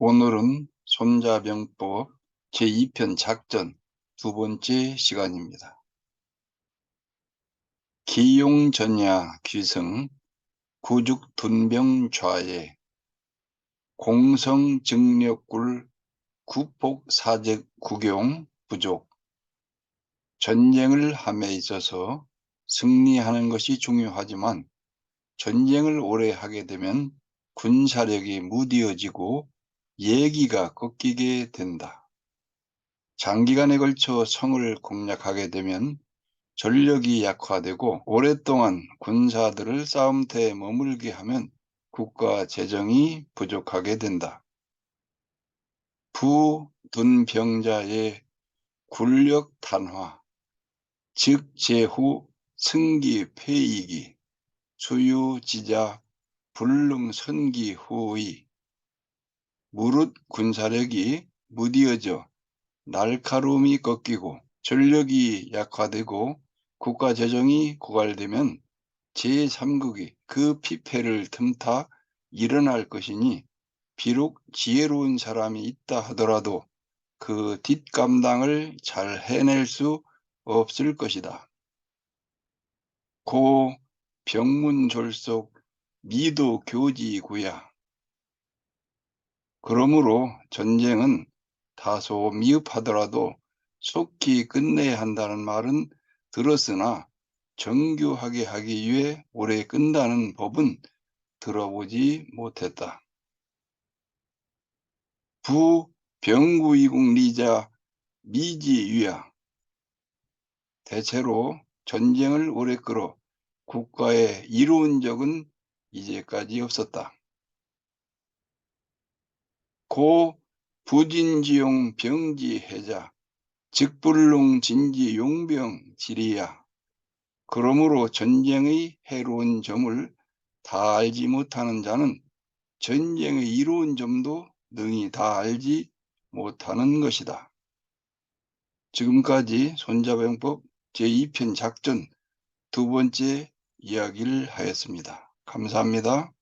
오늘은 손자병법 제2편 작전 두 번째 시간입니다. 기용전야 귀성 구죽둔병좌에 공성증력굴 구폭사적 구경 부족 전쟁을 함에 있어서 승리하는 것이 중요하지만 전쟁을 오래 하게 되면 군사력이 무디어지고 예기가 꺾이게 된다. 장기간에 걸쳐 성을 공략하게 되면 전력이 약화되고 오랫동안 군사들을 싸움터에 머물게 하면 국가 재정이 부족하게 된다. 부둔병자의 군력 탄화, 즉 제후 승기 폐이기, 수유지자 불능 선기 후의 무릇 군사력이 무디어져 날카로움이 꺾이고 전력이 약화되고 국가 재정이 고갈되면 제3국이 그 피폐를 틈타 일어날 것이니 비록 지혜로운 사람이 있다 하더라도 그 뒷감당을 잘 해낼 수 없을 것이다. 고 병문졸속 미도 교지구야. 그러므로 전쟁은 다소 미흡하더라도 속히 끝내야 한다는 말은 들었으나 정교하게 하기 위해 오래 끈다는 법은 들어보지 못했다. 부 병구이국 리자 미지유야 대체로 전쟁을 오래 끌어 국가에 이루은 적은 이제까지 없었다. 고 부진지용 병지해자 즉불능 진지 용병 지리야 그러므로 전쟁의 해로운 점을 다 알지 못하는 자는 전쟁의 이로운 점도 능히 다 알지 못하는 것이다. 지금까지 손자병법 제2편 작전 두 번째 이야기를 하였습니다. 감사합니다.